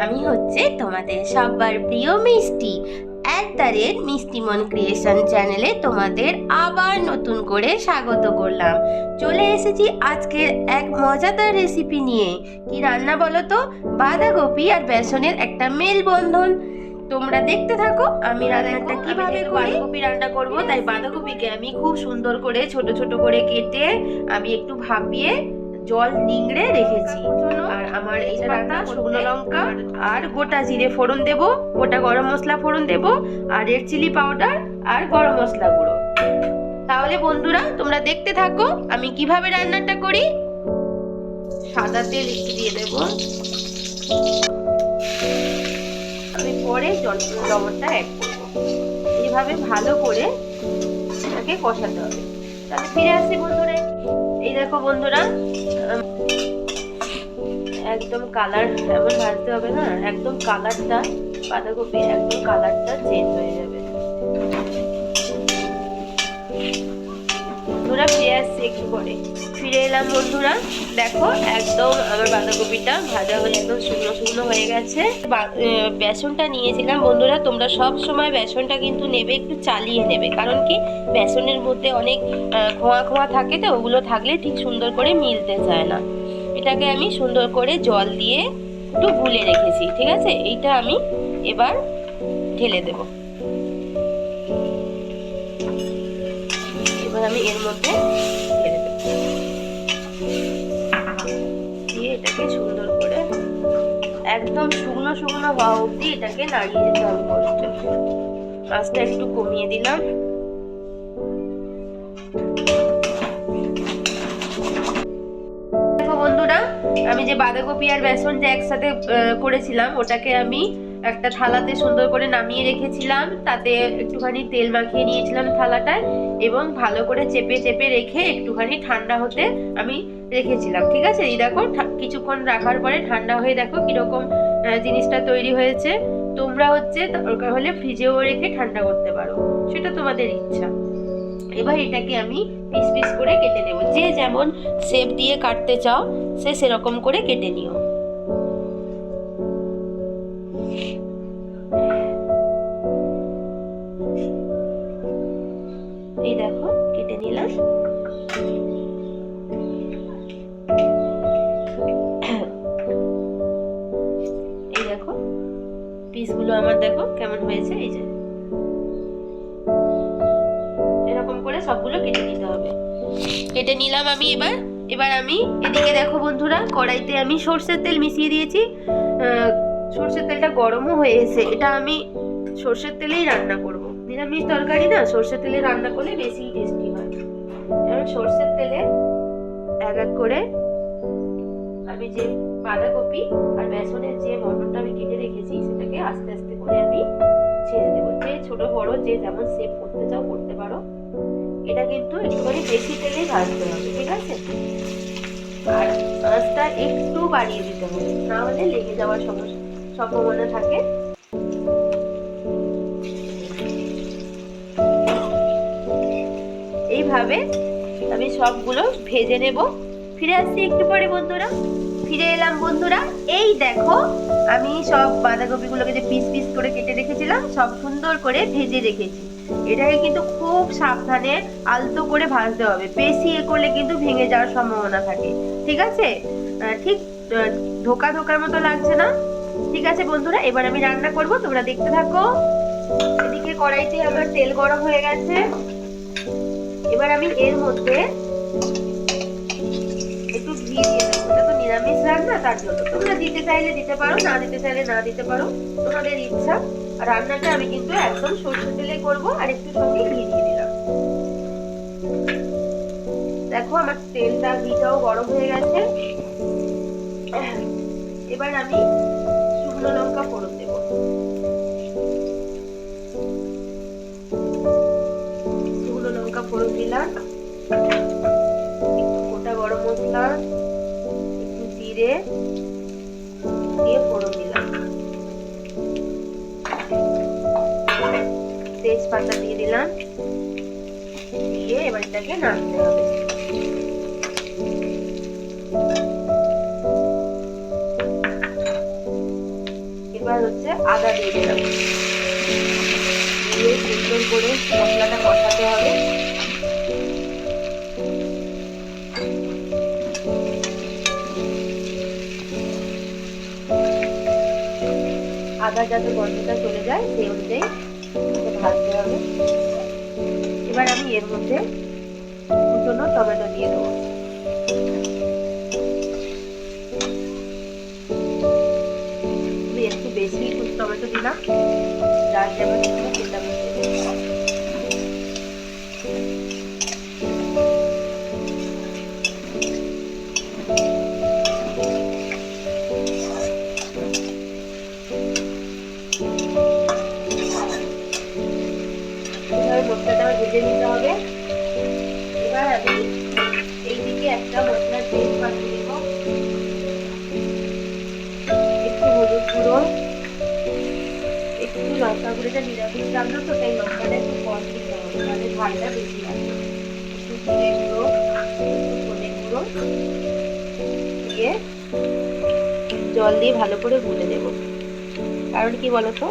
আমি হচ্ছে তোমাদের সবার প্রিয় মিষ্টি এক তারের মিষ্টিমন ক্রিয়েশন চ্যানেলে তোমাদের আবার নতুন করে স্বাগত করলাম। চলে এসেছি আজকের এক মজাদার রেসিপি নিয়ে। কি রান্না বলো তো? বাঁধাকপি আর বেসনের একটা মেলবন্ধন। তোমরা দেখতে থাকো আমি রান্নাটা কীভাবে বাঁধাকপি রান্না করব তাই বাঁধাকপিকে আমি খুব সুন্দর করে ছোট ছোট করে কেটে আমি একটু ভাপিয়ে জল নিংড়ে রেখেছি। আর আমার এই পাতা শুকনো লঙ্কা আর গোটা জিরে ফোড়ন দেব গোটা গরম মশলা ফোড়ন দেব আর রেড চিলি পাউডার আর গরম মশলা গুঁড়ো। তাহলে বন্ধুরা তোমরা দেখতে থাকো আমি কীভাবে রান্নাটা করি। সাদা তেল একটু দিয়ে দেব। আমি পরে জল লবণটা অ্যাড করব। এইভাবে ভালো করে এটাকে কষাতে হবে। তাহলে ফিরে আসি বন্ধুরা। এই দেখো বন্ধুরা একদম কালার এমন ভাজতে হবে না, একদম কালারটা বাঁধাকপি, একদম কালারটা চেঞ্জ হয়ে যাবে। বন্ধুরা ফিরে আসছি একটু পরে। ফিরে এলাম বন্ধুরা, দেখো একদম আমার বাঁধাকপিটা ভাজা হয়ে একদম শুকনো শুকনো হয়ে গেছে। বেসনটা নিয়েছিলাম বন্ধুরা, তোমরা সব সময় বেসনটা কিন্তু নেবে, একটু চালিয়ে নেবে। কারণ কি, বেসনের মধ্যে অনেক খোয়া খোয়া থাকে তো, ওগুলো থাকলে ঠিক সুন্দর করে মিলতে চায় না। এটাকে আমি সুন্দর করে জল দিয়ে একটু গুলে রেখেছি, ঠিক আছে? এইটা আমি এবার ঢেলে দেব। আমি এর মধ্যে দিয়ে এটাকে সুন্দর করে একদম শুকনো শুকনো হওয়া অবধি এটাকে নাড়িয়ে যেতে হবে কষ্ট আঁচটা একটু কমিয়ে দিলাম। বন্ধুরা, আমি যে বাঁধাকপি আর বেসনটা একসাথে করেছিলাম, ওটাকে আমি একটা থালাতে সুন্দর করে নামিয়ে রেখেছিলাম। তাতে একটুখানি তেল মাখিয়ে নিয়েছিলাম থালাটায় এবং ভালো করে চেপে চেপে রেখে একটুখানি ঠান্ডা হতে আমি রেখেছিলাম। ঠিক আছে? এই দেখো কিছুক্ষণ রাখার পরে ঠান্ডা হয়ে দেখো কীরকম জিনিসটা তৈরি হয়েছে। তোমরা হচ্ছে দরকার হলে ফ্রিজেও রেখে ঠান্ডা করতে পারো। সেটা তোমাদের ইচ্ছা। এবার এটাকে আমি পিস পিস করে কেটে নেব। যে যেমন শেপ দিয়ে কাটতে চাও, সে সেরকম করে কেটে নিও। আমার দেখো কেমন হয়েছে, এই যে। এরকম করে সবগুলো কেটে নিতে হবে। কেটে নিলাম আমি এবার। এবার আমি এদিকে দেখো বন্ধুরা, কড়াইতে আমি সর্ষের তেল মিশিয়ে দিয়েছি। সর্ষের তেলটা গরমও হয়ে এসে এটা আমি সর্ষের তেলেই রান্না করব। নিরামিষ তরকারি না, সর্ষের তেলে রান্না করলে বেশি টেস্টি হয়। এবার সর্ষের তেলে এক এক করে আমি যে বাঁধাকপি আর বেসনের যে মটনটা আমি কেটে রেখেছি আস্তে আস্তে করে আমি ছেড়ে দেবো। যে ছোট বড়, যে যেমন সেভ করতে চাও করতে পারো। এটা কিন্তু একটুখানি বেশি তেলেই ভাজতে হবে, ঠিক আছে? আর আঁচটা একটু বাড়িয়ে দিতে হবে, না হলে লেগে যাওয়ার সমস্যা সম্ভাবনা থাকে। এইভাবে আমি সবগুলো ভেজে নেব। ফিরে আসছি একটু পরে, বন্ধুরা। ফিরে এলাম, বন্ধুরা। এই দেখো আমি সব বাঁধাকপিগুলোকে যে পিস পিস করে কেটে রেখেছিলাম, সব সুন্দর করে ভেজে রেখেছি। এটাকে কিন্তু খুব সাবধানে আলতো করে ভাজতে হবে। বেশি এ করলে কিন্তু ভেঙে যাওয়ার সম্ভাবনা থাকে। ঠিক আছে? ঠিক ধোকা ধোকার মতো লাগছে না? ঠিক আছে বন্ধুরা, এবার আমি রান্না করব। তোমরা দেখতে থাকো। এদিকে কড়াইতে আমার তেল গরম হয়ে গেছে। এবার আমি এর মধ্যে তার জন্য। তোমরা দিতে চাইলে দিতে পারো, না দিতে চাইলে না দিতে পারো। তোমাদের ইচ্ছা। রান্নাটা আমি কিন্তু একদম সরষের তেলে করব আর একটু সঙ্গে ঘি দিয়ে দিলাম। দেখো আমার তেলটা, ঘিটাও গরম হয়ে গেছে। এবার আমি শুকনো লঙ্কা ফোড়ন দেব। শুকনো লঙ্কা ফোড়ন দিলাম। তেজপাতা দিয়ে দিলাম। দিয়ে এবার এটাকে নাড়তে হবে। আদা দিয়ে দিলাম। দিয়ে সুন্দর করে মশলাটা কষাতে হবে। আদা যাতে গন্ধটা চলে যায়, সেই অনুযায়ী হবে এবার আমি এর মধ্যে কুচনো টমেটো দিয়ে দেবো। আমি একটু বেশি টমেটো দিলাম। যার যেমন একটু লঙ্কা গুঁড়োটা নিরামিষ রান্না তো, তাই লঙ্কাটা একটু কম দিতে হবে, তাহলে ঝালটা বেশি একটু জিরে গুঁড়ো, একটু ধনে গুঁড়ো দিয়ে জল দিয়ে ভালো করে গুলে দেবো কারণ কি বলতো,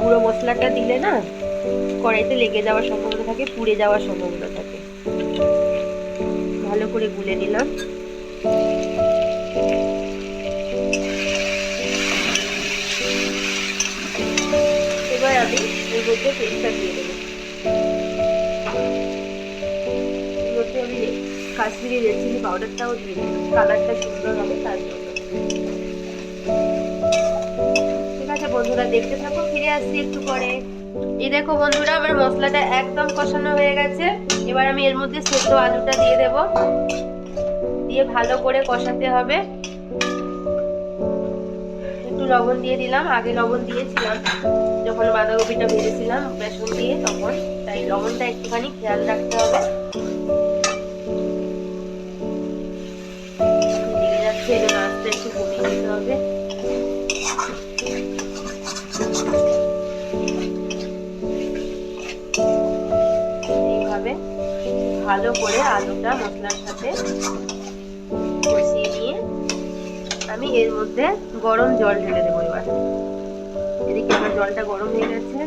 গুঁড়ো মশলাটা দিলে না, কড়াইতে লেগে যাওয়ার সম্ভাবনা থাকে, পুড়ে যাওয়ার সম্ভাবনা থাকে। ভালো করে গুলে নিলাম। মধ্যে পেস্টটা দিয়ে দেবো মধ্যে আমি কাশ্মীরি রেড চিলি পাউডারটাও দিয়ে দেবো কালারটা সুন্দর হবে, তার জন্য। ঠিক আছে বন্ধুরা, দেখতে থাকো, ফিরে আসছি একটু পরে। এই দেখো বন্ধুরা, আমার মশলাটা একদম কষানো হয়ে গেছে। এবার আমি এর মধ্যে সেদ্ধ আলুটা দিয়ে দেব। দিয়ে ভালো করে কষাতে হবে। লবণ দিয়ে দিলাম, আগে লবণ দিয়েছিলাম। যখন বাঁধাকপিটা ভেজেছিলাম, বেসন দিয়ে, তখন তাই লবণটা একটুখানি খেয়াল রাখতে হবে। যাচ্ছে এই আস্তে একটু কমিয়ে দিতে হবে। ভালো করে আলুটা মশলার সাথে আমি এর মধ্যে গরম জল ঢেলে দেবো এবার। এদিকে আমার জলটা গরম হয়ে গেছে।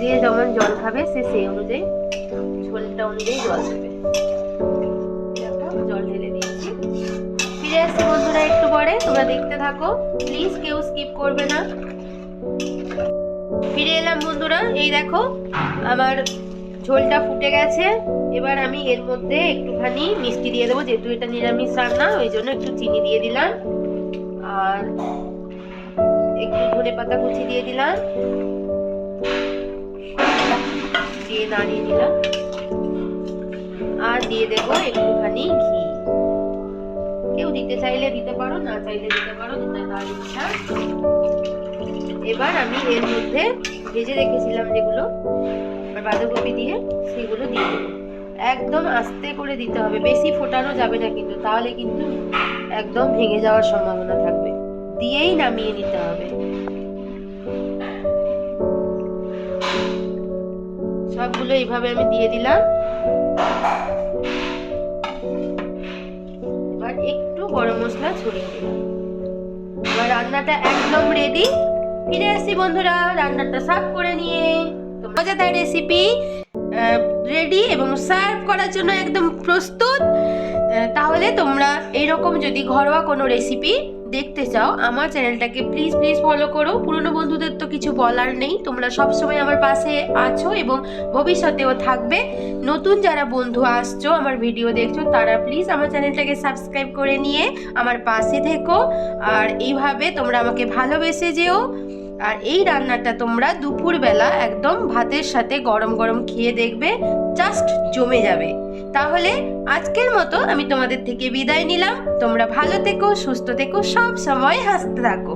যে যেমন জল খাবে, সে সেই অনুযায়ী ঝোলটা অনুযায়ী জল দেবে জল ঢেলে দিয়েছি। ফিরে আসছি বন্ধুরা একটু পরে, তোমরা দেখতে থাকো। প্লিজ কেউ স্কিপ করবে না। ফিরে এলাম বন্ধুরা, এই দেখো, আমার ঝোলটা ফুটে গেছে। এবার আমি এর মধ্যে একটুখানি মিষ্টি দিয়ে দেবো, যেহেতু এটা নিরামিষ রান্না, ওই জন্য একটু চিনি দিয়ে দিলাম। আর একটু ধনে পাতা কুচি দিয়ে দিলাম। দিয়ে নাড়িয়ে দিলাম আর দিয়ে দেবো একটুখানি ঘি। কেউ দিতে চাইলে দিতে পারো, না চাইলে দিতে পারো যেটা তার ইচ্ছা। এবার আমি এর মধ্যে ভেজে রেখেছিলাম যেগুলো বাঁধাকপি দিয়ে সেগুলো দিয়ে দেবো। একদম আস্তে করে দিতে হবে, বেশি ফোটানো যাবে না কিন্তু, তাহলে কিন্তু একদম ভেঙে যাওয়ার সম্ভাবনা থাকবে। দিয়েই নামিয়ে নিতে হবে। সবগুলো এইভাবে আমি দিয়ে দিলাম। এবার একটু গরম মশলা ছড়িয়ে দিলাম। এবার রান্নাটা একদম রেডি ফিরে আসছি বন্ধুরা, রান্নাটা সার্ভ করে নিয়ে। মজাদার রেসিপি রেডি এবং সার্ভ করার জন্য একদম প্রস্তুত। তাহলে তোমরা এইরকম যদি ঘরোয়া কোনো রেসিপি দেখতে চাও, আমার চ্যানেলটাকে প্লিজ প্লিজ ফলো করো। পুরনো বন্ধুদের তো কিছু বলার নেই। তোমরা সবসময় আমার পাশে আছো এবং ভবিষ্যতেও থাকবে। নতুন যারা বন্ধু আসছো, আমার ভিডিও দেখছ, তারা প্লিজ আমার চ্যানেলটাকে সাবস্ক্রাইব করে নিয়ে আমার পাশে থেকো। আর এইভাবে তোমরা আমাকে ভালোবেসে যেও। আর এই রান্নাটা তোমরা দুপুরবেলা একদম ভাতের সাথে গরম গরম খেয়ে দেখবে জাস্ট জমে যাবে। তাহলে আজকের মতো আমি তোমাদের থেকে বিদায় নিলাম। তোমরা ভালো থেকো, সুস্থ থেকো, সব সময় হাসতে থাকো।